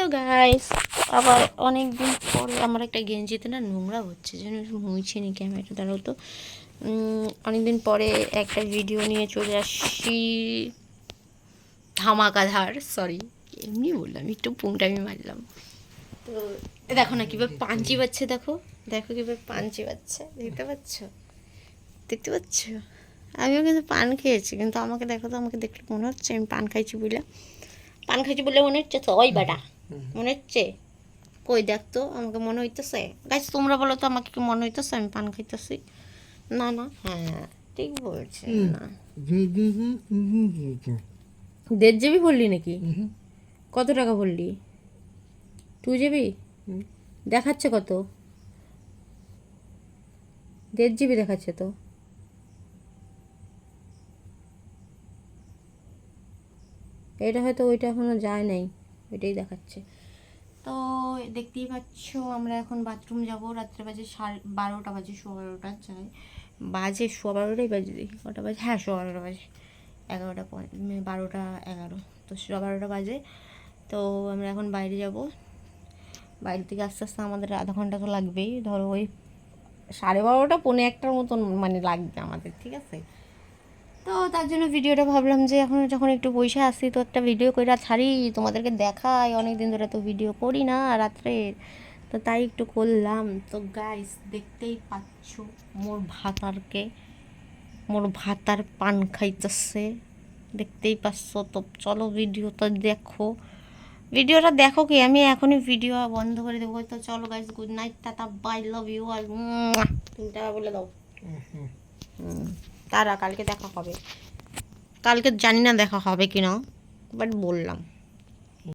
Hello guys আবার অনেক দিন পরে আমার একটা গেঞ্জিতে না নোংরা হচ্ছে, যেন মুইছি নি ক্যামেরা দাঁড়াও তো। অনেক দিন পরে একটা ভিডিও নিয়ে চলে আসছি। ধামাকাধার সরি এমনি বললাম, একটু পুংটামি মারলাম। তো দেখো না কীভাবে পাঞ্চি পাচ্ছে দেখো। দেখো কীভাবে পাঞ্চি পাচ্ছে দেখতে পাচ্ছ? দেখতে পাচ্ছ? আমিও কিন্তু পান খেয়েছি, কিন্তু আমাকে দেখো তো, আমাকে দেখলে মনে হচ্ছে আমি পান খাইছি বলে। পান খাইছি বলে মনে হচ্ছে ওই বেটা। মনে হচ্ছে? কই দেখ তো আমাকে মনে হইতেছে। গাছ তোমরা বলো তো আমাকে কি মনে হইতেছে আমি পান খাইতেছি? না না। হ্যাঁ। ঠিক বলছে না। দেড় জিবি বললি নাকি? কত টাকা বললি? Two GB? দেখাচ্ছে কত? দেড় জিবি দেখাচ্ছে তো। এটা হয়তো ওইটা এখনও যায় নাই। ওইটাই দেখাচ্ছে। তো দেখতেই পাচ্ছ, আমরা এখন বাথরুম যাব। রাত্রে বাজে সাড়ে বারোটা বাজে শো বারোটা যাই। বাজে শো বারোটাই বাজে দেখি, কটা বাজে? হ্যাঁ শো বারোটা বাজে। এগারোটা মানে বারোটা এগারো। তো শো বারোটা বাজে। তো আমরা এখন বাইরে যাব। বাইরে থেকে আস্তে আস্তে আমাদের আধা ঘণ্টা তো লাগবেই। ধরো ওই সাড়ে বারোটা, পৌনে একটার মতন মানে লাগবে আমাদের, ঠিক আছে? তো তার জন্য ভিডিওটা ভাবলাম যে এখন যখন একটু পয়সা আসি তো একটা ভিডিও করে ছাড়ি। তোমাদেরকে দেখাই অনেক দিন ধরে তো ভিডিও করি না রাত্রে। তো তাই একটু করলাম। তো গাইস দেখতেই পাচ্ছ মোর ভাতারকে মোর ভাতার পান খাইতেছে। দেখতেই পাচ্ছ তো চলো ভিডিওটা দেখো। ভিডিওটা দেখো কি আমি এখনই ভিডিও বন্ধ করে দেবো। তো চলো guys good night ta ta bye love you আর তুমি টাকা বলে দাও। হুম, তারা কালকে দেখা হবে। কালকে জানি না দেখা হবে কি না বাট বললাম।